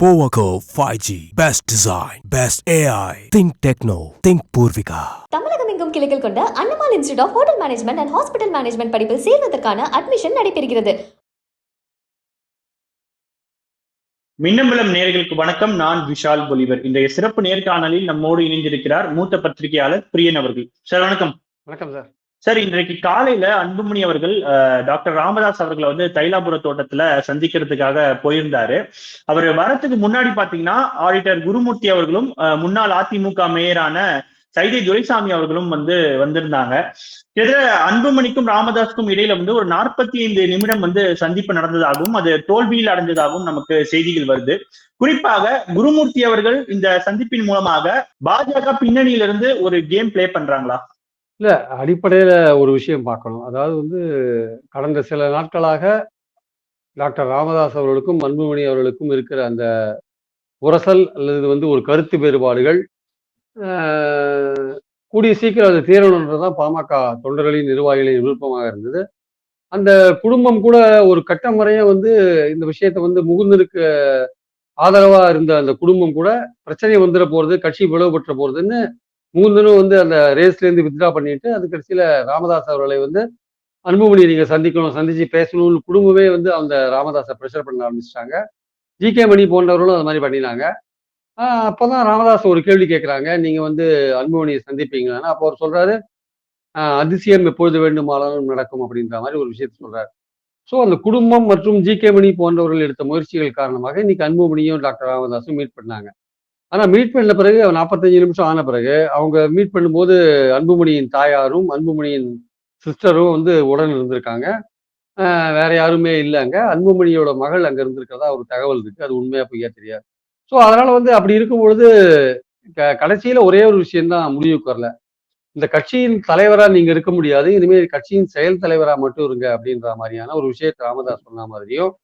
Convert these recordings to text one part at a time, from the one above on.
Powaco 5G. Best design. Best AI. Think techno. Think Purvika. தமிழகம் எங்கும் கிளைகள் கொண்ட Annamal institute of hotel management and hospital management படிப்பில் சேர்வதற்கான அட்மிஷன் நடைபெறுகிறது மின்னம்பலம் நேயர்களுக்கு வணக்கம் நான் விஷால் பொலிவர் இன்றைய சிறப்பு நேர்காணலில் நம்மோடு இணைந்திருக்கிறார் மூத்த பத்திரிகையாளர் பிரியன் அவர்கள் சார் வணக்கம் வணக்கம் சார் சார் இன்றைக்கு காலையில அன்புமணி அவர்கள் டாக்டர் ராமதாஸ் அவர்களை வந்து தைலாபுர தோட்டத்துல சந்திக்கிறதுக்காக போயிருந்தாரு. அவர் வரத்துக்கு முன்னாடி பாத்தீங்கன்னா ஆடிட்டர் குருமூர்த்தி அவர்களும் முன்னாள் அதிமுக மேயரான சைதை துரைசாமி அவர்களும் வந்து வந்திருந்தாங்க. இதுல அன்புமணிக்கும் ராமதாஸுக்கும் இடையில வந்து ஒரு நாற்பத்தி ஐந்து நிமிடம் வந்து சந்திப்பு நடந்ததாகவும் அது தோல்வியில் அடைந்ததாகவும் நமக்கு செய்திகள் வருது. குறிப்பாக குருமூர்த்தி அவர்கள் இந்த சந்திப்பின் மூலமாக பாஜக பின்னணியிலிருந்து ஒரு கேம் பிளே பண்றாங்களா? இல்லை அடிப்படையில் ஒரு விஷயம் பார்க்கணும். அதாவது வந்து கடந்த சில நாட்களாக டாக்டர் ராமதாஸ் அவர்களுக்கும் அன்புமணி அவர்களுக்கும் இருக்கிற அந்த உரசல் அல்லது வந்து ஒரு கருத்து வேறுபாடுகள் கூடிய சீக்கிரம் அது தீரணுன்றதுதான் பாமக தொண்டர்களின் நிர்வாகிகளின் விருப்பமாக இருந்தது. அந்த குடும்பம் கூட ஒரு கட்டம் வரைய வந்து இந்த விஷயத்தை வந்து முகுந்தனுக்கு ஆதரவா இருந்த அந்த குடும்பம் கூட பிரச்சனை வந்துட போறது கட்சி பிளவுபற்ற போறதுன்னு மூந்தனும் வந்து அந்த ரேஸ்லேருந்து வித்ரா வித்ட்ரா பண்ணிட்டு அது கடைசியில் ராமதாஸ் அவர்களை வந்து அன்புமணி நீங்கள் சந்திக்கணும் சந்திச்சு பேசணும்னு குடும்பமே வந்து அந்த ராமதாஸை ப்ரெஷர் பண்ண ஆரம்பிச்சிட்டாங்க. ஜி கே மணி போன்றவர்களும் அது மாதிரி பண்ணினாங்க. அப்போ தான் ராமதாஸ் ஒரு கேள்வி கேட்குறாங்க நீங்கள் வந்து அன்புமணியை சந்திப்பீங்களா அப்போ அவர் சொல்கிறாரு அதிசயம் எப்பொழுது வேண்டுமானாலும் நடக்கும் அப்படின்ற மாதிரி ஒரு விஷயத்த சொல்கிறார் ஸோ அந்த குடும்பம் மற்றும் ஜி கே மணி போன்றவர்கள் எடுத்த முயற்சிகள் காரணமாக இன்னைக்கு அன்புமணியும் டாக்டர் ராமதாஸும் மீட் பண்ணாங்க. ஆனால் மீட் பண்ண பிறகு நாற்பத்தஞ்சு நிமிஷம் ஆன பிறகு அவங்க மீட் பண்ணும்போது அன்புமணியின் தாயாரும் அன்புமணியின் சிஸ்டரும் வந்து உடன் இருந்திருக்காங்க. வேற யாருமே இல்லை அங்கே. அன்புமணியோட மகள் அங்கே இருந்திருக்கிறதா ஒரு தகவல் இருக்கு. அது உண்மையா பொய்யா தெரியாது. ஸோ அதனால வந்து அப்படி இருக்கும் பொழுது க- கடைசியில ஒரே ஒரு விஷயம்தான் முடிவுக்கு வரல. இந்த கட்சியின் தலைவராக நீங்க இருக்க முடியாது. இனிமேல் கட்சியின் செயல் தலைவராக மட்டும் இருங்க அப்படின்ற மாதிரியான ஒரு விஷயத்தை ராமதாஸ் சொன்ன மாதிரியும்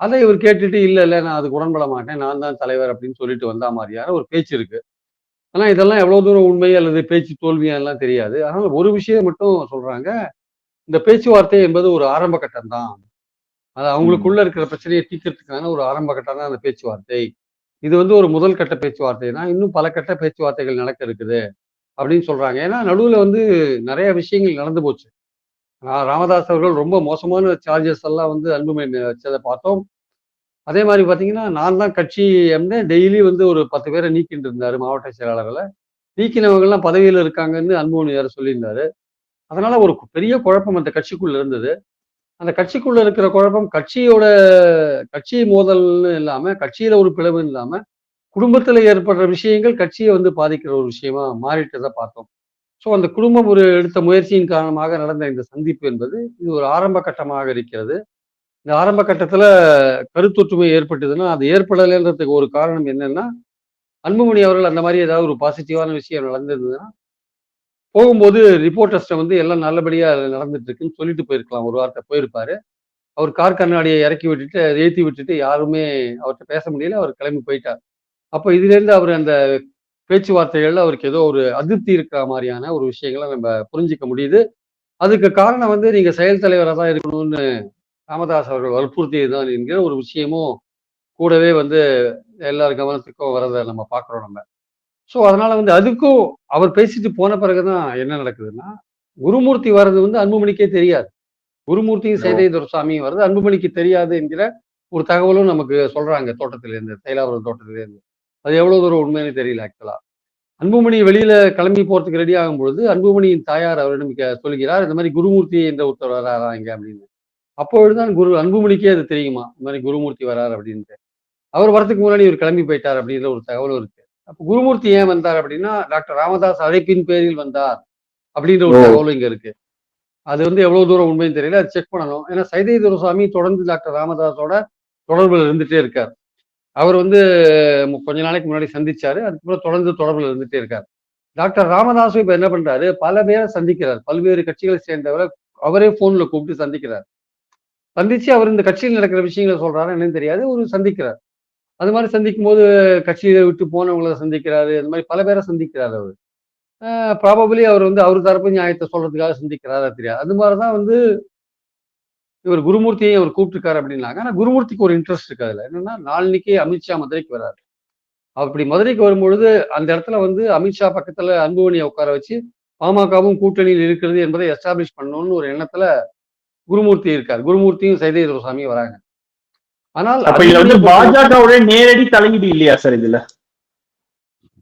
அதை இவர் கேட்டுட்டு இல்ல இல்ல நான் அதுக்கு உடன்பட மாட்டேன். நான் தான் தலைவர் அப்படின்னு சொல்லிட்டு வந்தா மாதிரியான ஒரு பேச்சு இருக்கு. ஆனா இதெல்லாம் எவ்வளவு தூரம் உண்மை அல்லது பேச்சு தோல்வியா எல்லாம் தெரியாது. அதனால ஒரு விஷயம் மட்டும் சொல்றாங்க. இந்த பேச்சுவார்த்தை என்பது ஒரு ஆரம்ப கட்டம் தான். அது அவங்களுக்குள்ள இருக்கிற பிரச்சனையை தீர்க்கறதுக்கான ஒரு ஆரம்ப கட்டம் தான் அந்த பேச்சுவார்த்தை. இது வந்து ஒரு முதல் கட்ட பேச்சுவார்த்தை. தான் இன்னும் பல கட்ட பேச்சுவார்த்தைகள் நடக்க இருக்குது அப்படின்னு சொல்றாங்க. ஏன்னா நடுவுல வந்து நிறைய விஷயங்கள் நடந்து போச்சு. ராமதாஸ் அவர்கள் ரொம்ப மோசமான சார்ஜஸ் எல்லாம் வந்து அன்புமணி வச்சதை பார்த்தோம். அதே மாதிரி பார்த்தீங்கன்னா நான் தான் கட்சி எம்னே டெய்லி வந்து ஒரு பத்து பேரை நீக்கிட்டு இருந்தார் மாவட்ட செயலாளர்களை. நீக்கினவங்கெல்லாம் பதவியில் இருக்காங்கன்னு அன்புமணி வேற சொல்லியிருந்தாரு. அதனால ஒரு பெரிய குழப்பம் அந்த கட்சிக்குள்ள இருந்தது. அந்த கட்சிக்குள்ள இருக்கிற குழப்பம் கட்சியோட கட்சி மோதல்னு இல்லாம கட்சியில ஒரு பிளவு இல்லாம குடும்பத்துல ஏற்படுற விஷயங்கள் கட்சியை வந்து பாதிக்கிற ஒரு விஷயமா மாறிட்டதை பார்த்தோம். ஸோ அந்த குடும்பம் ஒரு எடுத்த முயற்சியின் காரணமாக நடந்த இந்த சந்திப்பு என்பது இது ஒரு ஆரம்ப கட்டமாக இருக்கிறது. இந்த ஆரம்ப கட்டத்தில் கருத்தொற்றுமை ஏற்பட்டதுன்னா அது ஏற்படலைன்றதுக்கு ஒரு காரணம் என்னன்னா அன்புமணி அவர்கள் அந்த மாதிரி ஏதாவது ஒரு பாசிட்டிவான விஷயம் நடந்திருந்ததுன்னா போகும்போது ரிப்போர்ட்டர்ஸ்ட்டை வந்து எல்லாம் நல்லபடியாக நடந்துட்டு இருக்குன்னு சொல்லிட்டு போயிருக்கலாம். ஒரு வார்த்தை போயிருப்பாரு. அவர் கார் கண்ணாடியை இறக்கி விட்டுட்டு ஏற்றி விட்டுட்டு யாருமே அவர்கிட்ட பேச முடியல. அவர் கிளம்பி போயிட்டார். அப்போ இதுலேருந்து அவர் அந்த பேச்சுவார்த்தைகள்ல அவருக்கு ஏதோ ஒரு அதிருப்தி இருக்கிற மாதிரியான ஒரு விஷயங்களை நம்ம புரிஞ்சிக்க முடியுது. அதுக்கு காரணம் வந்து நீங்க செயல் தலைவராக தான் இருக்கணும்னு ராமதாஸ் அவர்கள் வற்புறுத்தியதுதான் என்கிற ஒரு விஷயமும் கூடவே வந்து எல்லார் கவனத்துக்கும் வரதை நம்ம பார்க்குறோம் நம்ம. ஸோ அதனால வந்து அதுக்கும் அவர் பேசிட்டு போன பிறகுதான் என்ன நடக்குதுன்னா குருமூர்த்தி வர்றது வந்து அன்புமணிக்கே தெரியாது. குருமூர்த்தியும் சேதை துரசாமியும் வர்றது அன்புமணிக்கு தெரியாது என்கிற ஒரு தகவலும் நமக்கு சொல்றாங்க தோட்டத்திலேருந்து தைலாபுரம் தோட்டத்திலேருந்து. அது எவ்வளவு தூரம் உண்மைன்னு தெரியல ஆக்சுவலா அன்புமணி வெளியில கிளம்பி போறதுக்கு ரெடி ஆகும் பொழுது அன்புமணியின் தாயார் அவரிடம் சொல்கிறார் இந்த மாதிரி குருமூர்த்தி என்ற ஒருத்தர் வராரா இங்க? அப்படின்னு. அப்பொழுதுதான் குரு அன்புமணிக்கே அது தெரியுமா இந்த மாதிரி குருமூர்த்தி வரார் அப்படின்ட்டு. அவர் வரதுக்கு முன்னாடி இவர் கிளம்பி போயிட்டார் அப்படின்ற ஒரு தகவலும் இருக்கு. அப்ப குருமூர்த்தி ஏன் வந்தார் அப்படின்னா டாக்டர் ராமதாஸ் அழைப்பின் பேரில் வந்தார் அப்படின்ற ஒரு. தகவலும் இங்க இருக்கு. அது வந்து எவ்வளவு தூரம் உண்மைன்னு தெரியல அது செக் பண்ணணும். ஏன்னா சைதை துரசாமி தொடர்ந்து டாக்டர் ராமதாஸோட தொடர்புல இருந்துட்டே இருக்கார். அவர் வந்து கொஞ்ச நாளைக்கு முன்னாடி சந்திச்சாரு. அதுக்கப்புறம் தொடர்ந்து தொடர்புல இருந்துட்டே இருக்கார். டாக்டர் ராமதாஸும் இப்போ என்ன பண்றாரு? பல பேரை சந்திக்கிறார். பல்வேறு கட்சிகளை சேர்ந்தவரை அவரே போன்ல கூப்பிட்டு சந்திக்கிறார். சந்திச்சு அவர் இந்த கட்சியில் நடக்கிற விஷயங்களை சொல்றாரு என்னன்னு தெரியாது. ஒரு சந்திக்கிறார். அது மாதிரி சந்திக்கும் போது கட்சியை விட்டு போனவங்களை சந்திக்கிறாரு. இந்த மாதிரி பல பேரை சந்திக்கிறார் அவர். ப்ராபபிளி அவர் வந்து அவர் தரப்பு நியாயத்தை சொல்றதுக்காக சந்திக்கிறாரா தெரியாது. அது மாதிரிதான் வந்து இவர் குருமூர்த்தியை அவர் கூப்பிட்டுருக்காரு அப்படின்னாங்க. ஆனா குருமூர்த்திக்கு ஒரு இன்ட்ரெஸ்ட் இருக்கு அதுல. என்னன்னா நாளைக்கு அமித்ஷா மதுரைக்கு வராரு அப்படி மதுரைக்கு வரும்பொழுது அந்த இடத்துல வந்து அமித்ஷா பக்கத்துல அன்புமணியை உட்கார வச்சு பாமகவும் கூட்டணியில் இருக்கிறது என்பதை எஸ்டாப்ளிஷ் பண்ணணும்னு ஒரு எண்ணத்துல குருமூர்த்தி இருக்கார். குருமூர்த்தியும் சைதை துரசாமி வராங்க. ஆனால் அப்ப இதுல வந்து பாஜகவுடைய நேரடி தலையீடு இல்லையா சார் இதுல?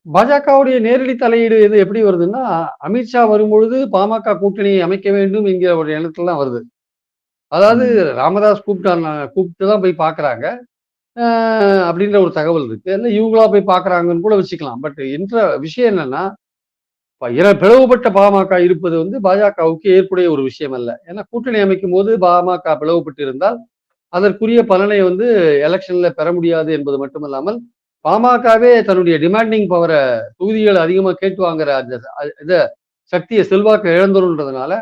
பாஜகவுடைய நேரடி தலையீடு இது எப்படி வருதுன்னா அமித்ஷா வரும்பொழுது பாமக கூட்டணியை அமைக்க வேண்டும் என்கிற ஒரு எண்ணத்துல தான் வருது. அதாவது ராமதாஸ் கூப்பிட்டாங்க கூப்பிட்டு தான் போய் பார்க்கறாங்க அப்படின்ற ஒரு தகவல் இருக்கு. இல்லை இவங்களா போய் பார்க்கறாங்கன்னு கூட வச்சுக்கலாம். பட் என்ற விஷயம் என்னன்னா இர- பிளவுபட்ட பாமக இருப்பது வந்து பாஜகவுக்கு ஏற்புடைய ஒரு விஷயம் அல்ல. ஏன்னா கூட்டணி அமைக்கும் போது பாமக பிளவுபட்டு இருந்தால் அதற்குரிய பலனை வந்து எலெக்ஷன்ல பெற முடியாது என்பது மட்டுமல்லாமல் பாமகவே தன்னுடைய டிமாண்டிங் பவரை தொகுதிகள் அதிகமாக கேட்டு வாங்குற அந்த இத சக்தியை செல்வாக்கு இழந்துருன்றதுனால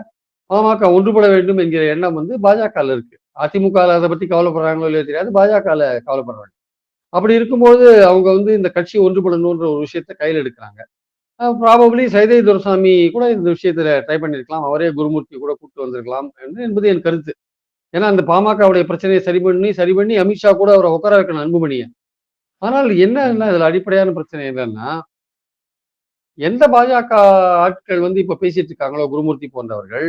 பாமக ஒன்றுபட வேண்டும் என்கிற எண்ணம் வந்து பாஜகவில் இருக்கு. அதிமுக அதை பத்தி கவலைப்படுறாங்களோ இல்லையோ தெரியாது பாஜகவில் கவலைப்படுறாங்க. அப்படி இருக்கும்போது அவங்க வந்து இந்த கட்சி ஒன்றுபடணுன்ற ஒரு விஷயத்த கையில் எடுக்கிறாங்க. ப்ராபப்ளி சைதை துரசாமி கூட இந்த விஷயத்துல ட்ரை பண்ணியிருக்கலாம் அவரே குருமூர்த்தி கூட கூப்பிட்டு வந்திருக்கலாம் என்று- என்பது என் கருத்து. ஏன்னா அந்த பாமகவுடைய பிரச்சனையை சரி பண்ணி சரி பண்ணி அமித்ஷா கூட அவரை உட்கார வைக்கணும் அன்புமணியை ஆனால் என்ன இதுல அடிப்படையான பிரச்சனை என்னன்னா எந்த பாஜக ஆட்கள் வந்து இப்ப பேசிட்டு இருக்காங்களோ குருமூர்த்தி போன்றவர்கள்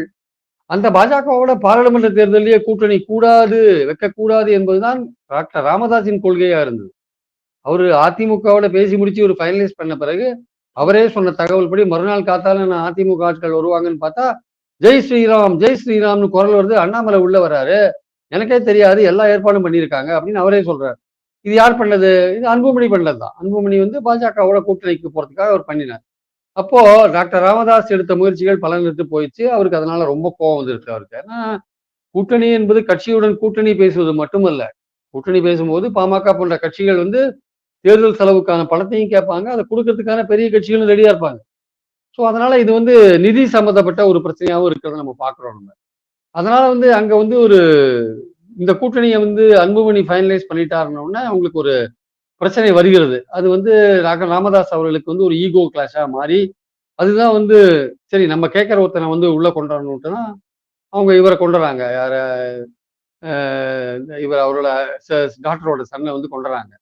அந்த பாஜகவோட பாராளுமன்ற தேர்தலிலேயே கூட்டணி கூடாது வைக்கக்கூடாது என்பதுதான் டாக்டர் ராமதாஸின் கொள்கையா இருந்தது. அவரு அதிமுகவோட பேசி முடிச்சு ஒரு ஃபைனலைஸ் பண்ண பிறகு அவரே சொன்ன தகவல் படி மறுநாள் காத்தால நான் அதிமுக ஆட்கள் வருவாங்கன்னு பார்த்தா ஜெய் ஸ்ரீராம் ஜெய் ஸ்ரீராம்னு குரல் வருது அண்ணாமலை உள்ள வராரு. எனக்கே தெரியாது எல்லா ஏற்பாடும் பண்ணியிருக்காங்க அப்படின்னு அவரே சொல்றாரு. இது யார் பண்ணது? இது அன்புமணி பண்ணது தான் அன்புமணி வந்து பாஜகவோட கூட்டணிக்கு போறதுக்காக அவர் பண்ணினார். அப்போ டாக்டர் ராமதாஸ் எடுத்த முயற்சிகள் பலன் எடுத்து போயிடுச்சு. அவருக்கு அதனால ரொம்ப கோபம் வந்துருக்கு அவருக்கு. ஏன்னா கூட்டணி என்பது கட்சியுடன் கூட்டணி பேசுவது மட்டுமல்ல. கூட்டணி பேசும்போது பாமக போன்ற கட்சிகள் வந்து தேர்தல் செலவுக்கான பணத்தையும் கேட்பாங்க. அதை கொடுக்கறதுக்கான பெரிய கட்சிகளும் ரெடியா இருப்பாங்க. ஸோ அதனால இது வந்து நிதி சம்பந்தப்பட்ட ஒரு பிரச்சனையாகவும் இருக்கிறத நம்ம பார்க்குறோம் நம்ம. அதனால வந்து அங்க வந்து ஒரு இந்த கூட்டணியை வந்து அன்புமணி ஃபைனலைஸ் பண்ணிட்டாருன்னொன்னே அவங்களுக்கு ஒரு பிரச்சனை வருகிறது. அது வந்து டாக்டர் ராமதாஸ் அவர்களுக்கு வந்து ஒரு ஈகோ கிளாஷா மாறி அதுதான் வந்து சரி நம்ம கேட்குற ஒருத்தனை வந்து உள்ள கொண்டு அவங்க இவரை கொண்டுறாங்க யார இவர் அவரோட டாக்டரோட சன்னை வந்து கொண்டுறாங்க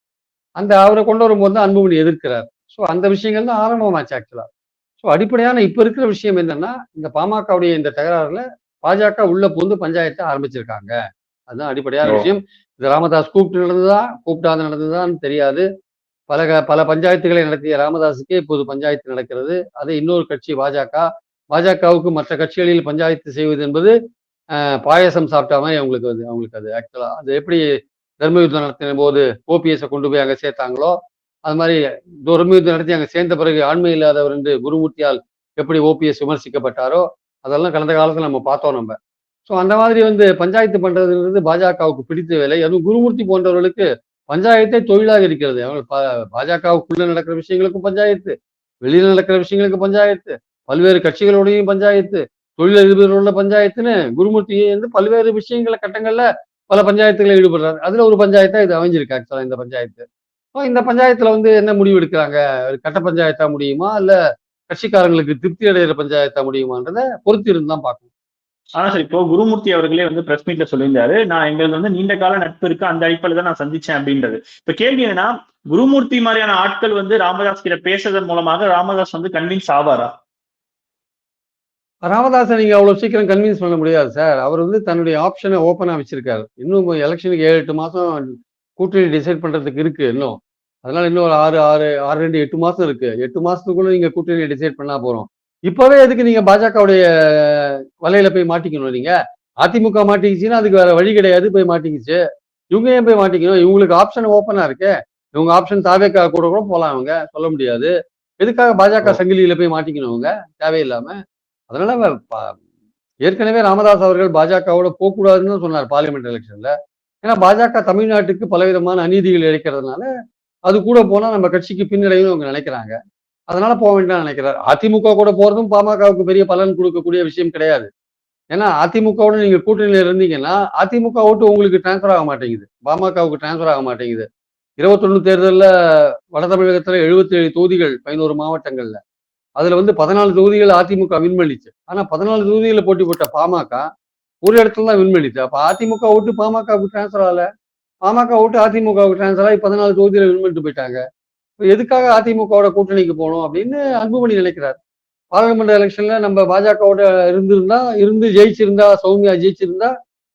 அந்த அவரை கொண்டு வரும்போது தான் அன்புமணி எதிர்க்கிறார். ஸோ அந்த விஷயங்கள் தான் ஆரம்பமாச்சு ஆக்சுவலாக ஸோ அடிப்படையான இப்போ இருக்கிற விஷயம் என்னன்னா இந்த பாமகவுடைய இந்த தகராறுல பாஜக உள்ள புகுந்து பஞ்சாயத்தை ஆரம்பிச்சிருக்காங்க. அதுதான் அடிப்படையான. விஷயம். இது ராமதாஸ் கூப்பிட்டு நடந்ததா? கூப்பிட்டாது நடந்ததான்னு தெரியாது. பல பல பஞ்சாயத்துகளை நடத்திய ராமதாஸுக்கே இப்போது பஞ்சாயத்து நடக்கிறது. அதை இன்னொரு கட்சி பாஜக பாஜகவுக்கு மற்ற கட்சிகளில் பஞ்சாயத்து செய்வது என்பது பாயாசம் சாப்பிட்ட மாதிரி அவங்களுக்கு அது அவங்களுக்கு அது ஆக்சுவலா அது எப்படி தர்மயுத்தம் நடத்தின போது ஓபிஎஸ்ஸை கொண்டு போய் அங்க சேர்த்தாங்களோ அது மாதிரி தர்மயுத்தம் நடத்தி அங்க சேர்ந்த பிறகு ஆண்மை இல்லாதவர் என்று குருமூர்த்தியால் எப்படி ஓபிஎஸ் விமர்சிக்கப்பட்டாரோ அதெல்லாம் கடந்த காலத்துல நம்ம பார்த்தோம் நம்ம. ஸோ அந்த மாதிரி வந்து பஞ்சாயத்து பண்றதுன்றது பாஜகவுக்கு பிடித்த வேலை. அதுவும் குருமூர்த்தி போன்றவர்களுக்கு பஞ்சாயத்தே தொழிலாக இருக்கிறது. அவங்க பாஜகவுக்குள்ள நடக்கிற விஷயங்களுக்கும் பஞ்சாயத்து வெளியில நடக்கிற விஷயங்களுக்கு பஞ்சாயத்து பல்வேறு கட்சிகளோடையும் பஞ்சாயத்து தொழிலதிபர்களோட பஞ்சாயத்துன்னு குருமூர்த்தி வந்து பல்வேறு விஷயங்கள கட்டங்கள்ல பல பஞ்சாயத்துகளில் ஈடுபடுறாரு. அதுல ஒரு பஞ்சாயத்தா இது அமைஞ்சிருக்கு ஆக்சுவலா இந்த பஞ்சாயத்து. ஸோ இந்த பஞ்சாயத்துல வந்து என்ன முடிவு எடுக்கிறாங்க? கட்ட பஞ்சாயத்தா முடியுமா? இல்ல கட்சிக்காரங்களுக்கு திருப்தி அடைகிற பஞ்சாயத்தா முடியுமான்றத பொறுத்து இருந்து தான் பார்க்கணும். ஆனா சார் இப்போ குருமூர்த்தி அவர்களே வந்து பிரஸ் மீட்ல சொல்லியிருந்தாரு நான் எங்களுக்கு வந்து நீண்ட கால நட்பு இருக்கு அந்த அடிப்படையில தான் நான் சந்திச்சேன் அப்படின்றது. இப்ப கேள்வி என்னன்னா குருமூர்த்தி மாதிரியான ஆட்கள் வந்து ராமதாஸ் கிட்ட பேசுறதன் மூலமாக ராமதாஸ் வந்து கன்வின்ஸ் ஆவாரா? ராமதாஸை நீங்க அவ்வளவு சீக்கிரம் கன்வின்ஸ் பண்ண முடியாது சார். அவர் வந்து தன்னுடைய ஆப்ஷனை ஓப்பனா வச்சிருக்காரு. இன்னும் எலெக்ஷனுக்கு ஏழு எட்டு மாசம் கூட்டணி டிசைட் பண்றதுக்கு இருக்கு இன்னும். அதனால இன்னும் ஒரு ஆறு ஆறு ஆறு ரெண்டு எட்டு மாசம் இருக்கு. எட்டு மாசத்துக்குள்ள நீங்க கூட்டணி டிசைட் பண்ணா போறோம். இப்பவே எதுக்கு நீங்க பாஜகவுடைய வலையில போய் மாட்டிக்கணும் நீங்க? அதிமுக மாட்டிக்கிச்சுன்னா அதுக்கு வேற வழி கிடையாது போய் மாட்டிக்கிச்சு. இவங்க ஏன் போய் மாட்டிக்கணும்? இவங்களுக்கு ஆப்ஷன் ஓப்பனா இருக்கு. இவங்க ஆப்ஷன் தாவேக்கா கூட கூட போலாம் அவங்க சொல்ல முடியாது. எதுக்காக பாஜக சங்கிலியில போய் மாட்டிக்கணும் அவங்க தேவையில்லாம. அதனால ஏற்கனவே ராமதாஸ் அவர்கள் பாஜகவோட போகக்கூடாதுன்னு தான் சொன்னார் பார்லிமெண்ட் எலெக்ஷன்ல ஏன்னா பாஜக தமிழ்நாட்டுக்கு பலவிதமான அநீதிகள் இழைக்கிறதுனால அது கூட போனா நம்ம கட்சிக்கு பின்னடையும் அவங்க நினைக்கிறாங்க. அதனால போக வேண்டாம் நினைக்கிறார். அதிமுக கூட போறதும் பாமகவுக்கு பெரிய பலன் கொடுக்கக்கூடிய விஷயம் கிடையாது. ஏன்னா அதிமுகவோட நீங்க கூட்டணியில இருந்தீங்கன்னா அதிமுக ஓட்டு உங்களுக்கு டிரான்ஸ்ஃபர் ஆக மாட்டேங்குது. பாமகவுக்கு டிரான்ஸ்ஃபர் ஆக மாட்டேங்குது. இருபத்தொன்னு தேர்தலில் வட தமிழகத்தில் எழுபத்தி ஏழு தொகுதிகள் பதினோரு மாவட்டங்கள்ல. அதுல வந்து பதினாலு தொகுதிகள் அதிமுக வின் பண்ணிச்சு ஆனா பதினாலு தொகுதிகளில் போட்டி போட்ட பாமக ஒரு இடத்துல தான் வின் பண்ணிச்சு அப்ப அதிமுக விட்டு பாமகவுக்கு டிரான்ஸ்ஃபர் ஆகல. பாமக விட்டு அதிமுகவுக்கு டிரான்ஸ்ஃபர் ஆகி பதினாலு தொகுதியில வின் பண்ணிட்டு போயிட்டாங்க. எதுக்காக அதிமுகவோட கூட்டணிக்கு போகணும் அப்படின்னு அன்புமணி நினைக்கிறார். பாராளுமன்ற எலெக்ஷன்ல நம்ம பாஜகவோட இருந்திருந்தா இருந்து ஜெயிச்சிருந்தா சௌமியா ஜெயிச்சிருந்தா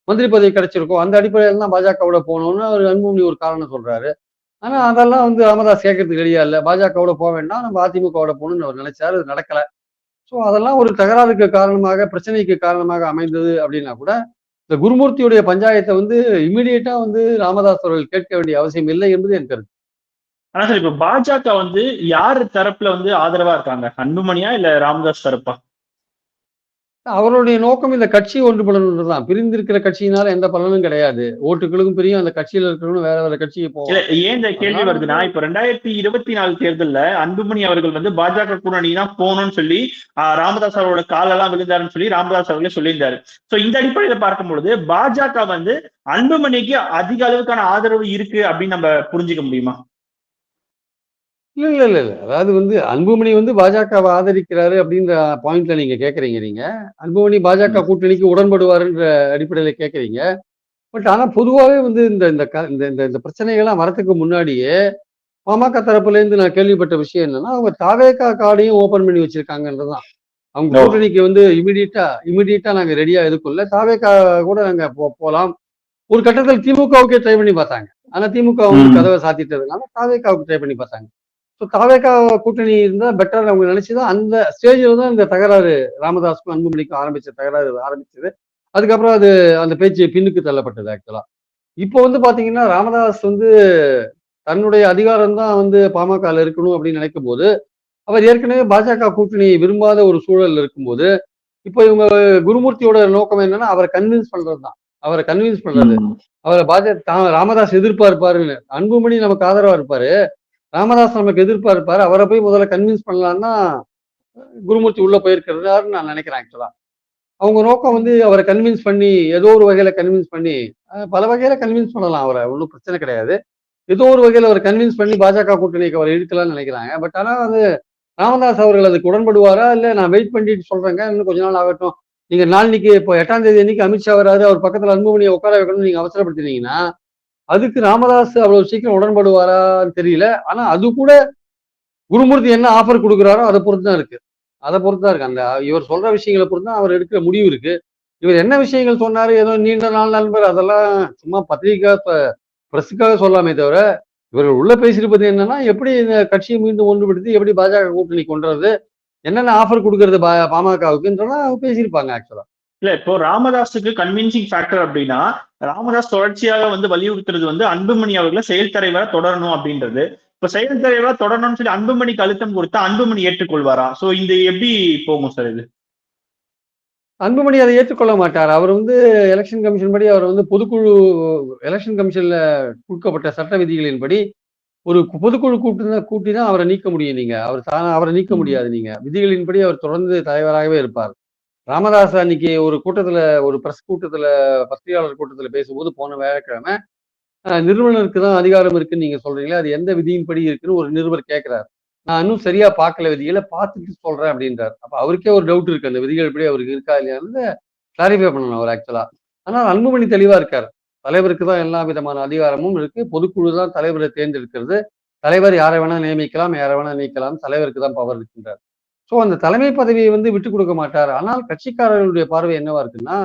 மந்திரி பதவி கிடைச்சிருக்கும். அந்த அடிப்படையில் தான் பாஜகவோட போகணும்னு அவர் அன்புமணி ஒரு காரணம் சொல்றாரு. ஆனா அதெல்லாம் வந்து ராமதாஸ் கேட்கறதுக்கு ரெடியா இல்லை. பாஜகவோட போக வேண்டாம் நம்ம அதிமுகவோட போகணும்னு அவர் நினைச்சாரு. அது நடக்கல. ஸோ அதெல்லாம் ஒரு தகராறுக்கு காரணமாக பிரச்சனைக்கு காரணமாக அமைந்தது அப்படின்னா கூட இந்த குருமூர்த்தியுடைய பஞ்சாயத்தை வந்து இமிடியேட்டா வந்து ராமதாஸ் அவர்கள் கேட்க வேண்டிய அவசியம் இல்லை என்பது என் கருத்து. ஆனா சார் இப்ப பாஜக வந்து யார் தரப்புல வந்து ஆதரவா இருக்காங்க? அன்புமணியா இல்ல ராமதாஸ் தரப்பா? அவருடைய நோக்கம் இந்த கட்சி ஒன்றுபடணும் தான் பிரிந்திருக்கிற கட்சியினால எந்த பலனும் கிடையாது. ஓட்டுகளுக்கும் பிரியும் அந்த கட்சியில இருக்கிறவங்க வேற வேற இல்ல போகும். ஏன் இந்த கேள்வி வருதுன்னா இப்ப ரெண்டாயிரத்தி இருபத்தி நாலு தேர்தல்ல அன்புமணி அவர்கள் வந்து பாஜக கூட்டணி தான் போகணும்னு சொல்லி ஆஹ், ராமதாஸ் அவரோட காலெல்லாம் விழுந்தாருன்னு சொல்லி ராமதாஸ் அவர்களே சொல்லியிருந்தாரு. சோ இந்த அடிப்படையில பார்க்கும் பொழுது பாஜக வந்து அன்புமணிக்கு அதிக அளவுக்கான ஆதரவு இருக்கு அப்படின்னு நம்ம புரிஞ்சுக்க முடியுமா? இல்ல இல்ல இல்ல இல்ல. அதாவது வந்து அன்புமணி வந்து பாஜகவை ஆதரிக்கிறாரு அப்படின்ற பாயிண்ட்ல நீங்க கேக்குறீங்க நீங்க. அன்புமணி பாஜக கூட்டணிக்கு உடன்படுவாருன்ற அடிப்படையில கேக்குறீங்க. பட் ஆனா பொதுவாகவே வந்து இந்த இந்த இந்த இந்த பிரச்சனைகள்லாம் வரதுக்கு முன்னாடியே பாமக தரப்புல இருந்து நான் கேள்விப்பட்ட விஷயம் என்னன்னா அவங்க தாவேகா கார்டையும் ஓபன் பண்ணி வச்சிருக்காங்கன்றதுதான். அவங்க. கூட்டணிக்கு வந்து இமிடியட்டா இமிடியட்டா நாங்க ரெடியா எதுக்குள்ள தாவேகா கூட நாங்க போ- போலாம். ஒரு கட்டத்தில் திமுகவுக்கே ட்ரை பண்ணி பார்த்தாங்க. ஆனா திமுக வந்து. கதவை சாத்திட்டதுனால தாவேகாவுக்கு ட்ரை பண்ணி பார்த்தாங்க. ஸோ தாவேகா கூட்டணி இருந்தா பெட்டர் அவங்க நினைச்சுதான் அந்த ஸ்டேஜில் தான் இந்த தகராறு ராமதாஸுக்கும் அன்புமணிக்கும் ஆரம்பிச்ச தகராறு ஆரம்பிச்சது. அதுக்கப்புறம் அது அந்த பேச்சு பின்னுக்கு தள்ளப்பட்டது ஆக்சுவலா இப்போ வந்து பாத்தீங்கன்னா ராமதாஸ் வந்து தன்னுடைய அதிகாரம் தான் வந்து பாமக இருக்கணும் அப்படின்னு நினைக்கும் போது அவர் ஏற்கனவே பாஜக கூட்டணி விரும்பாத ஒரு சூழல் இருக்கும்போது இப்போ இவங்க குருமூர்த்தியோட நோக்கம் என்னன்னா அவரை கன்வின்ஸ் பண்றது தான் அவரை கன்வின்ஸ் பண்றது. அவரை பாஜக ராமதாஸ் எதிர்ப்பா இருப்பாருன்னு அன்புமணி நமக்கு ஆதரவா இருப்பாரு. ராமதாஸ் நமக்கு எதிர்ப்பா அவரை போய் முதல்ல கன்வின்ஸ் பண்ணலான்னா குருமூர்த்தி உள்ள போயிருக்கிறாருன்னு நான் நினைக்கிறேன் ஆக்சுவலா அவங்க நோக்கம் வந்து அவரை கன்வின்ஸ் பண்ணி ஏதோ ஒரு வகையில கன்வின்ஸ் பண்ணி பல வகையில கன்வின்ஸ் பண்ணலாம் அவரை. ஒன்றும் பிரச்சனை கிடையாது. ஏதோ ஒரு வகையில அவர் கன்வின்ஸ் பண்ணி பாஜக கூட்டணிக்கு அவர் இழுக்கலாம்னு நினைக்கிறாங்க. பட் ஆனால் வந்து ராமதாஸ் அவர்கள் அதுக்கு உடன்படுவாரா? இல்லை நான் வெயிட் பண்ணிட்டு சொல்றேங்க. இன்னும் கொஞ்ச நாள் ஆகட்டும். நீங்க நாளைக்கு இப்போ எட்டாம் தேதி அன்னைக்கு அமித்ஷா வராது அவர் பக்கத்துல அன்புமணியை உட்கார வைக்கணும்னு நீங்க அவசரப்படுத்தினீங்கன்னா அதுக்கு ராமதாஸ் அவ்வளவு சீக்கிரம் உடன்படுவாரான்னு தெரியல. ஆனா அது கூட குருமூர்த்தி என்ன ஆஃபர் கொடுக்குறாரோ அதை பொறுத்து தான் இருக்கு. அதை பொறுத்து தான் இருக்கு. அந்த இவர் சொல்ற விஷயங்களை பொறுத்து தான் அவர் எடுக்கிற முடிவு இருக்கு. இவர் என்ன விஷயங்கள் சொன்னாரு? ஏதோ நீண்ட நாள் நண்பர் அதெல்லாம் சும்மா பத்திரிக்கை பிரஸுக்காக சொல்லாமே தவிர இவர்கள் உள்ள பேசியிருப்பது என்னன்னா எப்படி இந்த கட்சியை மீண்டும் ஒன்றுபடுத்தி எப்படி பாஜக கூட்டணி கொண்டுறது என்னென்ன ஆஃபர் கொடுக்கறது பா பாமகவுக்குன்றதான் அவங்க பேசியிருப்பாங்க ஆக்சுவலா இல்ல இப்போ ராமதாஸுக்கு கன்வின்சிங் ஃபேக்டர் அப்படின்னா ராமதாஸ் தொடர்ச்சியாக வந்து வலியுறுத்துறது வந்து அன்புமணி அவர்களை செயல் தலைவரா தொடரணும் அப்படின்றது. இப்ப செயல் தலைவரா தொடரணும்னு சொல்லி அன்புமணிக்கு அழுத்தம் கொடுத்தா அன்புமணி ஏற்றுக்கொள்வாரா? சோ இந்த எப்படி போகும் சார் இது? அன்புமணி அதை ஏற்றுக்கொள்ள மாட்டார். அவர் வந்து எலெக்ஷன் கமிஷன் படி அவர் வந்து பொதுக்குழு எலெக்ஷன் கமிஷன்ல கொடுக்கப்பட்ட சட்ட விதிகளின்படி ஒரு பொதுக்குழு கூட்டு கூட்டி தான் அவரை நீக்க முடியும் நீங்க. அவர் தானே அவரை நீக்க. முடியாது நீங்க. விதிகளின்படி அவர் தொடர்ந்து தலைவராகவே இருப்பார். ராமதாஸ் அன்னைக்கு ஒரு கூட்டத்துல ஒரு பிரஸ் கூட்டத்துல பத்திரிகையாளர் கூட்டத்துல பேசும்போது போன வியாழக்கிழமை நிறுவனருக்கு தான் அதிகாரம் இருக்குன்னு நீங்க சொல்றீங்களே அது எந்த விதியின்படி இருக்குன்னு ஒரு நிருபர் கேட்கிறார் நான் இன்னும் சரியா பார்க்கல விதிகளை பார்த்துட்டு சொல்றேன் அப்படின்றார். அப்ப அவருக்கே ஒரு டவுட் இருக்கு அந்த விதிகள் எப்படி அவருக்கு இருக்கா இல்லையான்னு கிளாரிஃபை பண்ணணும் அவர் ஆக்சுவலா ஆனால் அன்புமணி தெளிவா இருக்கார். தலைவருக்கு தான் எல்லா விதமான அதிகாரமும் இருக்கு. பொதுக்குழு தான் தலைவரை தேர்ந்தெடுக்கிறது. தலைவர் யாரை வேணா நியமிக்கலாம் யாரை வேணா நீக்கலாம் தலைவருக்கு தான் பவர் இருக்கின்றார். ஸோ அந்த தலைமை பதவியை வந்து விட்டு கொடுக்க மாட்டார். ஆனால் கட்சிக்காரர்களுடைய பார்வை என்னவா இருக்குன்னா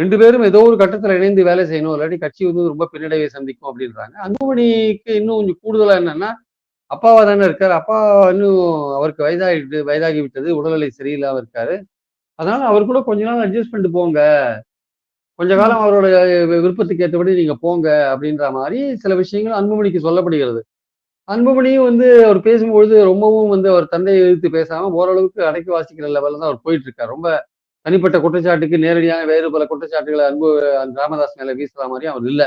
ரெண்டு பேரும் ஏதோ ஒரு கட்டத்துல இணைந்து வேலை செய்யணும் இல்லாட்டி கட்சி வந்து ரொம்ப பின்னடைவை சந்திக்கும் அப்படின்றாங்க. அன்புமணிக்கு இன்னும் கொஞ்சம் கூடுதலா என்னன்னா அப்பாவா தானே இருக்கார். அப்பா இன்னும் அவருக்கு வயதாகிட்டு வயதாகி விட்டது உடல்நிலை சரியில்லாம இருக்காரு. அதனால அவர் கூட கொஞ்ச நாள் அட்ஜஸ்ட் பண்ணிட்டு போங்க. கொஞ்ச காலம் அவரோட விருப்பத்துக்கு ஏற்றபடி நீங்க போங்க அப்படின்ற மாதிரி சில விஷயங்கள் அன்புமணிக்கு சொல்லப்படுகிறது. அன்புமணியும் வந்து அவர் பேசும்பொழுது ரொம்பவும் வந்து அவர் தந்தையை எதிர்த்து பேசாம ஓரளவுக்கு அடக்கி வாசிக்கிற லெவலில் தான் அவர் போயிட்டு இருக்கார் ரொம்ப தனிப்பட்ட குற்றச்சாட்டுக்கு நேரடியான வேறு பல குற்றச்சாட்டுகளை அன்பு அந்த ராமதாஸ் மேல வீசுற மாதிரி அவர் இல்லை.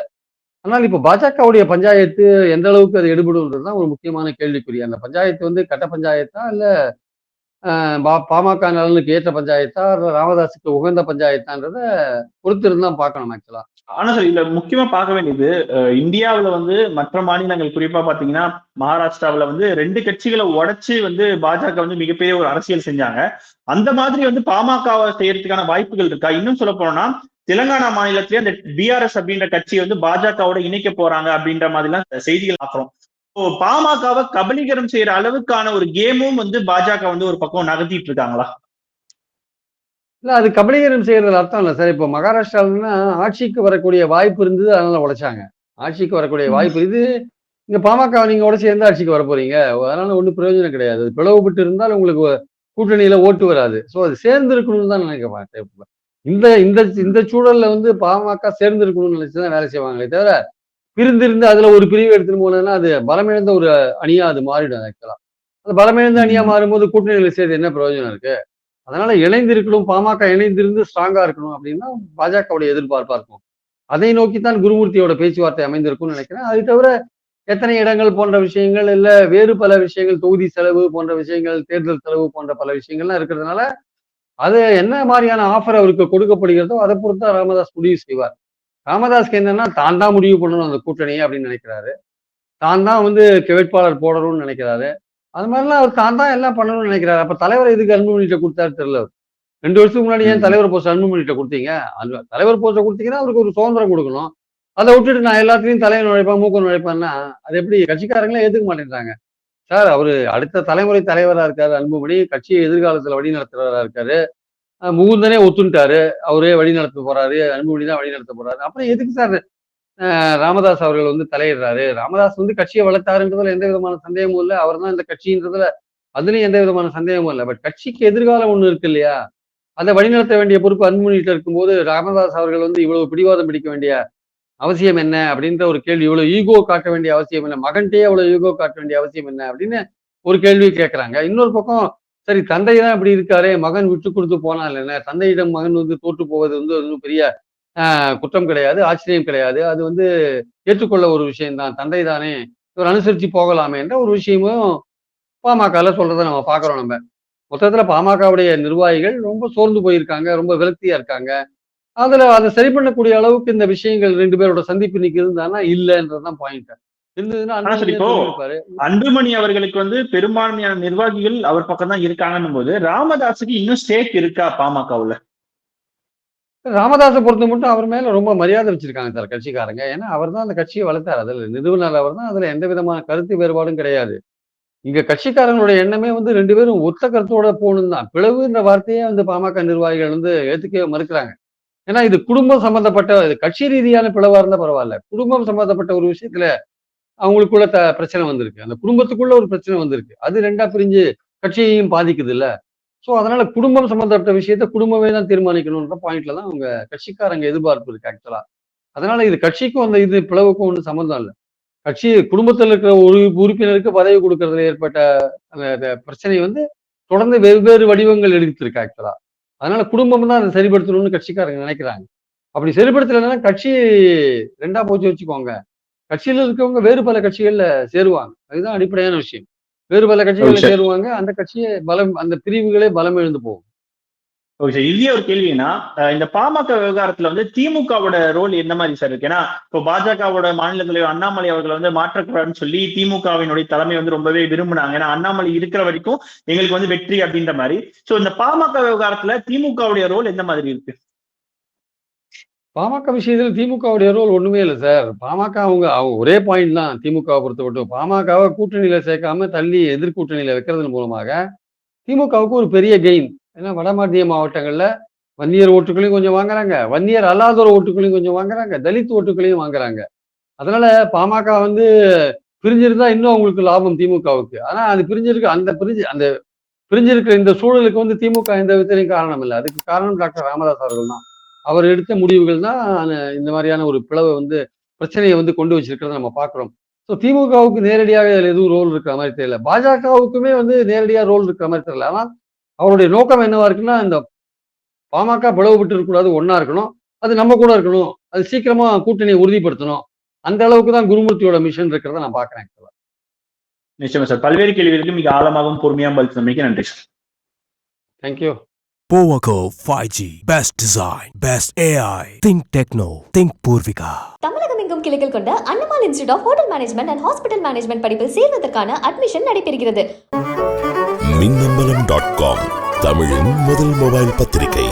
ஆனால் இப்போ பாஜகவுடைய பஞ்சாயத்து எந்த அளவுக்கு அது எடுபடும்ன்றது தான் ஒரு முக்கியமான கேள்விக்குறி. அந்த பஞ்சாயத்து வந்து கட்ட பஞ்சாயத்தா இல்லை பாமக நலனுக்கு ஏற்ற பஞ்சாயத்தா ராமதாஸுக்கு உகந்த பஞ்சாயத்தான்றத பொறுத்திருந்து தான் பார்க்கணும் ஆக்சுவலா ஆனா சார் இதுல முக்கியமா பார்க்க வேண்டியது இந்தியாவில வந்து மற்ற மாநிலங்கள் குறிப்பா பாத்தீங்கன்னா மகாராஷ்டிராவில வந்து ரெண்டு கட்சிகளை உடைச்சு வந்து பாஜக வந்து மிகப்பெரிய ஒரு அரசியல் செஞ்சாங்க. அந்த மாதிரி வந்து பாமகவை செய்யறதுக்கான வாய்ப்புகள் இருக்கா? இன்னும் சொல்ல போனா தெலுங்கானா மாநிலத்திலேயே அந்த பிஆர்எஸ் அப்படின்ற கட்சியை வந்து பாஜகவோட இணைக்க போறாங்க அப்படின்ற மாதிரிலாம் செய்திகள் ஆக்குறோம் பாமகவை கபலீகரம் செய்யற அளவுக்கான ஒரு கேமும் வந்து பாஜக வந்து ஒரு பக்கம் நகர்த்திட்டு இருக்காங்களா? இல்ல அது கபலீகரம் செய்யறதுல அர்த்தம் இல்லை சார். இப்போ மகாராஷ்டிராலன்னா ஆட்சிக்கு வரக்கூடிய வாய்ப்பு இருந்தது அதனால உடைச்சாங்க. ஆட்சிக்கு வரக்கூடிய வாய்ப்பு இது. இங்க பாமக நீங்க உடைச்சு எந்த ஆட்சிக்கு வர போறீங்க அதனால ஒன்றும் பிரயோஜனம் கிடையாது. பிளவுபட்டு இருந்தால் உங்களுக்கு கூட்டணியில ஓட்டு வராது. ஸோ அது சேர்ந்து இருக்கணும்னு தான் நினைக்க மாட்டேன். இந்த இந்த இந்த சூழல்ல வந்து பாமக சேர்ந்து இருக்கணும்னு நினைச்சுதான் வேலை செய்வாங்களே தவிர பிரிந்திருந்து அதுல ஒரு பிரிவு எடுத்துட்டு போனதுன்னா அது பலமிழந்த ஒரு அணியா அது மாறிடும் ஆக்சுவலா அது பலமிழந்த அணியா. மாறும்போது கூட்டணியில சேர்த்து என்ன பிரயோஜனம் இருக்கு? அதனால இணைந்து இருக்கணும் பாமக இணைந்திருந்து ஸ்ட்ராங்கா இருக்கணும் அப்படின்னா பாஜகவுடைய எதிர்பார்ப்பா இருக்கும். அதை நோக்கித்தான் குருமூர்த்தியோட பேச்சுவார்த்தை அமைந்திருக்கும்னு நினைக்கிறேன். அது தவிர எத்தனை இடங்கள் போன்ற விஷயங்கள் இல்ல வேறு பல விஷயங்கள் தொகுதி செலவு போன்ற விஷயங்கள் தேர்தல் செலவு போன்ற பல விஷயங்கள்லாம் இருக்கிறதுனால அது என்ன மாதிரியான ஆஃபர் அவருக்கு கொடுக்கப்படுகிறதோ அதை பொறுத்து தான் ராமதாஸ் முடிவு செய்வார். ராமதாஸ்க்கு என்னன்னா தான் தான் முடிவு பண்ணணும் அந்த கூட்டணியை அப்படின்னு நினைக்கிறாரு. தான் தான் வந்து வேட்பாளர் போடணும்னு நினைக்கிறாரு. அது மாதிரிலாம் அவர் தான் தான் எல்லாம் பண்ணணும்னு நினைக்கிறாரு. அப்ப தலைவர் எதுக்கு அன்புமணிட்ட கொடுத்தாரு தெரியல. ரெண்டு வருஷத்துக்கு முன்னாடி ஏன். தலைவர் போஸ்ட் அன்புமணிட்ட கொடுத்தீங்க? அந்த தலைவர் போஸ்ட்டை கொடுத்தீங்கன்னா அவருக்கு ஒரு சுதந்திரம் கொடுக்கணும். அதை விட்டுட்டு நான் எல்லாத்துலயும் தலைவர் நுழைப்பேன் மூக்க நுழைப்பேன்னா அது எப்படி? கட்சிக்காரங்களே ஏத்துக்க மாட்டேங்கிறாங்க சார் அவரு அடுத்த தலைமுறை தலைவரா இருக்காரு அன்புமணி. கட்சியை எதிர்காலத்துல வழி நடத்துறவரா இருக்காரு. முகுந்தனே ஒத்துண்டாரு அவரே வழி நடத்த போறாரு. அன்புமணி தான் வழி நடத்த போறாரு. அப்புறம் எதுக்கு சார் ராமதாஸ் அவர்கள் வந்து தலையிடுறாரு? ராமதாஸ் வந்து கட்சியை வளர்த்தாருன்றதுல எந்த விதமான சந்தேகமும் இல்லை. அவர் தான் இந்த கட்சின்றதுல அதுலயும் எந்த விதமான சந்தேகமும் இல்லை. பட் கட்சிக்கு எதிர்காலம் ஒண்ணு இருக்கு இல்லையா? அதை வழிநடத்த வேண்டிய பொறுப்பு அன்புமணிகிட்ட இருக்கும்போது ராமதாஸ் அவர்கள் வந்து இவ்வளவு பிடிவாதம் பிடிக்க வேண்டிய அவசியம் என்ன? அப்படின்ற ஒரு கேள்வி. இவ்வளவு ஈகோ காட்ட வேண்டிய அவசியம் என்ன? மகன்கிட்டயே அவ்வளவு ஈகோ காட்ட வேண்டிய அவசியம் என்ன? அப்படின்னு ஒரு கேள்வி கேட்கறாங்க இன்னொரு பக்கம் சரி தந்தை தான் இப்படி இருக்காரே மகன் விட்டு கொடுத்து போனால் என்ன? தந்தையிடம் மகன் வந்து தோற்று போவது வந்து ஒன்றும் பெரிய குற்றம் கிடையாது ஆச்சரியம் கிடையாது. அது வந்து ஏற்றுக்கொள்ள ஒரு விஷயம்தான். தந்தை தானே இவர் அனுசரித்து போகலாமே என்ற ஒரு விஷயமும் பாமகல சொல்றதை நம்ம பார்க்குறோம் நம்ம. மொத்தத்தில் பாமகவுடைய நிர்வாகிகள் ரொம்ப சோர்ந்து போயிருக்காங்க ரொம்ப விரக்தியா இருக்காங்க. அதில் அதை சரி பண்ணக்கூடிய அளவுக்கு இந்த விஷயங்கள் ரெண்டு பேரோட சந்திப்பு இன்னைக்கு இருந்தானா இல்லன்றதுதான் பாயிண்ட் அன்புமணி அவர்களுக்கு வந்து பெரும்பான்மையான நிர்வாகிகள் அவர் பக்கம் தான் இருக்காங்கன்னும் போது ராமதாஸுக்கு இன்னும் ஸ்டேக் இருக்கா பாமகவுல? ராமதாஸை பொறுத்த மட்டும் அவர் மேல ரொம்ப மரியாதை வச்சிருக்காங்க சார் கட்சிக்காரங்க. ஏன்னா அவர் தான் அந்த கட்சியை வளர்த்தார். அதுல நிறுவனர் அவர் தான். அதுல எந்த விதமான கருத்து வேறுபாடும் கிடையாது. இங்க கட்சிக்காரங்களுடைய எண்ணமே வந்து ரெண்டு பேரும் ஒத்த கருத்தோட போகணும் தான். பிளவுன்ற வார்த்தையே வந்து பாமக நிர்வாகிகள் வந்து ஏத்துக்கவே மறுக்கிறாங்க. ஏன்னா இது குடும்பம் சம்பந்தப்பட்ட கட்சி ரீதியான பிளவா இருந்தா பரவாயில்ல. குடும்பம் சம்பந்தப்பட்ட ஒரு விஷயத்துல அவங்களுக்குள்ள த பிரச்சனை வந்திருக்கு. அந்த குடும்பத்துக்குள்ள ஒரு பிரச்சனை வந்திருக்கு. அது ரெண்டா பிரிஞ்சு கட்சியையும் பாதிக்குது இல்ல சோ அதனால குடும்பம் சம்மந்தப்பட்ட விஷயத்த குடும்பமே தான் தீர்மானிக்கணும்ன்ற பாயிண்ட்ல தான் அவங்க கட்சிக்காரங்க எதிர்பார்ப்பு இருக்கு ஆக்சுவலா அதனால இது கட்சிக்கும் அந்த இது பிளவுக்கும் ஒன்றும் சம்மந்தம் இல்லை. கட்சி குடும்பத்தில் இருக்கிற ஒரு உறுப்பினருக்கு பதவி கொடுக்கறதுல ஏற்பட்ட அந்த அந்த பிரச்சனை வந்து தொடர்ந்து வெவ்வேறு வடிவங்கள் எடுத்திருக்கு ஆக்சுவலா அதனால குடும்பம் தான் அதை சரிப்படுத்தணும்னு கட்சிக்காரங்க நினைக்கிறாங்க. அப்படி சரிப்படுத்தலைன்னா கட்சி ரெண்டா போச்சு வச்சுக்கோங்க. கட்சியில இருக்கவங்க வேறு பல கட்சிகள்ல சேருவாங்க. அதுதான் அடிப்படையான விஷயம். வேறு பல கட்சிகள்ல சரி. சேருவாங்க அந்த கட்சியே பலம் அந்த பிரிவுகளே பலம் எழுந்து போகும். Okay sir. ஒரு கேள்வினா இந்த பாமக விவகாரத்துல வந்து திமுகவோட ரோல் என்ன மாதிரி சார் இருக்கு? ஏன்னா இப்போ பாஜகவோட மாநில தலைவர் அண்ணாமலை அவர்களை வந்து மாற்றக்கூடாதுன்னு சொல்லி திமுகவினுடைய தலைமை வந்து ரொம்பவே விரும்புனாங்க. ஏன்னா அண்ணாமலை இருக்கிற வரைக்கும் எங்களுக்கு வந்து வெற்றி அப்படின்ற மாதிரி. சோ இந்த பாமக விவகாரத்துல திமுகவுடைய ரோல் எந்த மாதிரி இருக்கு? பாமக விஷயத்தில் திமுகவுடைய ரோல் ஒண்ணுமே இல்லை சார் பாமக அவங்க அவங்க ஒரே பாயிண்ட் தான் திமுகவை பொறுத்த மட்டும் பாமகவை கூட்டணியில சேர்க்காம தள்ளி எதிர்கூட்டணியில வைக்கிறதன் மூலமாக திமுகவுக்கு ஒரு பெரிய கெயின் ஏன்னா வடமாத்திய மாவட்டங்கள்ல வன்னியர் ஓட்டுகளையும் கொஞ்சம் வாங்குறாங்க. வன்னியர் அல்லாதோர் ஓட்டுகளையும் கொஞ்சம் வாங்குறாங்க. தலித் ஓட்டுகளையும் வாங்குறாங்க. அதனால பாமக வந்து பிரிஞ்சிருந்தா இன்னும் அவங்களுக்கு லாபம் திமுகவுக்கு. ஆனா அது பிரிஞ்சிருக்கு அந்த பிரிஞ்சு அந்த பிரிஞ்சிருக்கிற இந்த சூழலுக்கு வந்து திமுக எந்த விதத்திலையும் காரணம் இல்லை. அதுக்கு காரணம் டாக்டர் ராமதாஸ் அவர்கள் தான். அவர் எடுத்த முடிவுகள் தான் இந்த மாதிரியான ஒரு பிளவை வந்து பிரச்சனையை வந்து கொண்டு வச்சிருக்கிறத நம்ம பார்க்கிறோம். ஸோ திமுகவுக்கு நேரடியாக இதில் எதுவும் ரோல் இருக்கிற மாதிரி தெரியல. பாஜகவுக்குமே வந்து நேரடியாக ரோல் இருக்கிற மாதிரி தெரியல. ஆனால் அவருடைய நோக்கம் என்னவா இருக்குன்னா இந்த பாமக பிளவுபட்டு இருக்கக்கூடாது ஒண்ணா இருக்கணும். அது நம்ம கூட இருக்கணும். அது சீக்கிரமா கூட்டணியை உறுதிப்படுத்தணும். அந்த அளவுக்கு தான் குருமூர்த்தியோட மிஷன் இருக்கிறத நான் பார்க்கிறேன். நிச்சயமா சார் பல்வேறு கேள்விகளுக்கு மிக ஆழமாகவும் பொறுமையாகவும் பதில் சொன்னமைக்கு நன்றி sir thank you Powaco 5G. Best design. Best AI. Think Techno. Think Purvika. தமிழகம் எங்கும் கிளைகள் கொண்ட Annamal institute of hotel management and hospital management படிப்பில் சேர்வதற்கான அட்மிஷன் நடைபெறுகிறது மின்னம்பலம் டாட் காம் தமிழின் முதல் மொபைல் பத்திரிகை